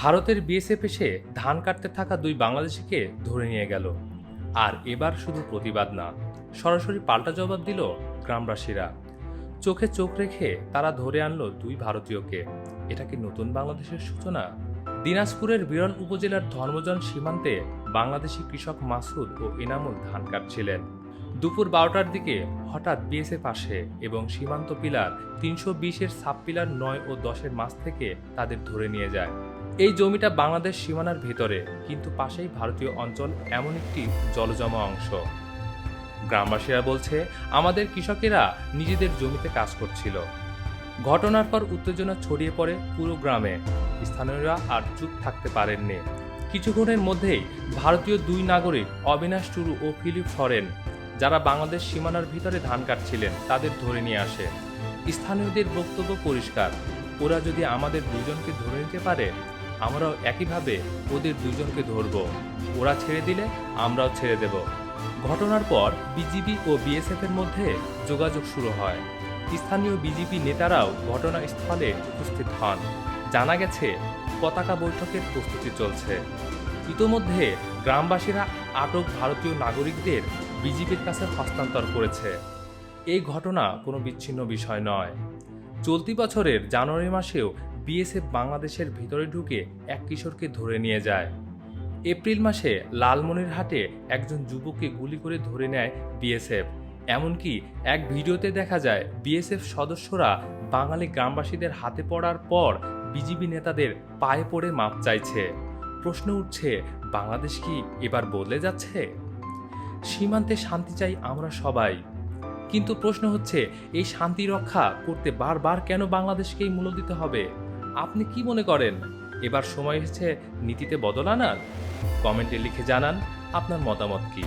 ভারতের বিএসএফ এসে ধান কাটতে থাকা দুই বাংলাদেশিকে ধরে নিয়ে গেল। আর এবার শুধু প্রতিবাদ না, সরাসরি পাল্টা জবাব দিল গ্রামবাসীরা। চোখে চোখ রেখে তারা ধরে আনলো দুই ভারতীয়কে। এটা কি নতুন বাংলাদেশের সূচনা? দিনাজপুরের বিরল উপজেলার ধর্মজন সীমান্তে বাংলাদেশি কৃষক মাসুদ ও এনামুল ধান কাটছিলেন। দুপুর বারোটার দিকে হঠাৎ বিএসএফ আসে এবং সীমান্ত পিলার তিনশো বিশের সাব পিলার নয় ও দশের মাছ থেকে তাদের ধরে নিয়ে যায়। এই জমিটা বাংলাদেশ সীমানার ভেতরে, কিন্তু পাশেই ভারতীয় অঞ্চল এমন একটি জলজমা অংশ। গ্রামবাসীরা বলছে, আমাদের কৃষকেরা নিজেদের জমিতে কাজ করছিল। ঘটনার পর উত্তেজনা ছড়িয়ে পড়ে পুরো গ্রামে। স্থানীয়রা আর চুপ থাকতে পারেননি। কিছুক্ষণের মধ্যেই ভারতীয় দুই নাগরিক অবিনাশ টুরু ও ফিলিপ সরেন যারা বাংলাদেশ সীমানার ভিতরে ধান কাটছিলেন, তাদের ধরে নিয়ে আসে। স্থানীয়দের বক্তব্য পরিষ্কার। ওরা যদি আমাদের দুজনকে ধরে নিতে পারে, আমরাও একইভাবে ওদের দুজনকে ধরব। ওরা ছেড়ে দিলে আমরাও ছেড়ে দেব। ঘটনার পর বিজিবি ও বিএসএফের মধ্যে যোগাযোগ শুরু হয়। স্থানীয় বিজেপি নেতারাও ঘটনাস্থলে উপস্থিত হন। জানা গেছে, পতাকা বৈঠকের প্রস্তুতি চলছে। ইতোমধ্যে গ্রামবাসীরা আটক ভারতীয় নাগরিকদের বিজেপির কাছে হস্তান্তর করেছে। এই ঘটনা কোনো বিচ্ছিন্ন বিষয় নয়। চলতি বছরের জানুয়ারি মাসেও বিএসএফ বাংলাদেশের ভিতরে ঢুকে এক কিশোরকে ধরে নিয়ে যায়। এপ্রিল মাসে লালমনিরহাটে একজন যুবককে গুলি করে ধরে নেয় বিএসএফ। এমনকি এক ভিডিওতে দেখা যায়, বিএসএফ সদস্যরা বাঙালি গ্রামবাসীদের হাতে পড়ার পর বিজিবি নেতাদের পায়ে পড়ে মাপ চাইছে। প্রশ্ন উঠছে, বাংলাদেশ কি এবার বদলে যাচ্ছে? সীমান্তে শান্তি চাই আমরা সবাই। কিন্তু প্রশ্ন হচ্ছে, এই শান্তি রক্ষা করতে বারবার কেন বাংলাদেশকেই মূল্য দিতে হবে? আপনি কি মনে করেন? এবার সময় এসেছে নীতিতে বদল আনার? কমেন্টে লিখে জানান আপনার মতামত কী?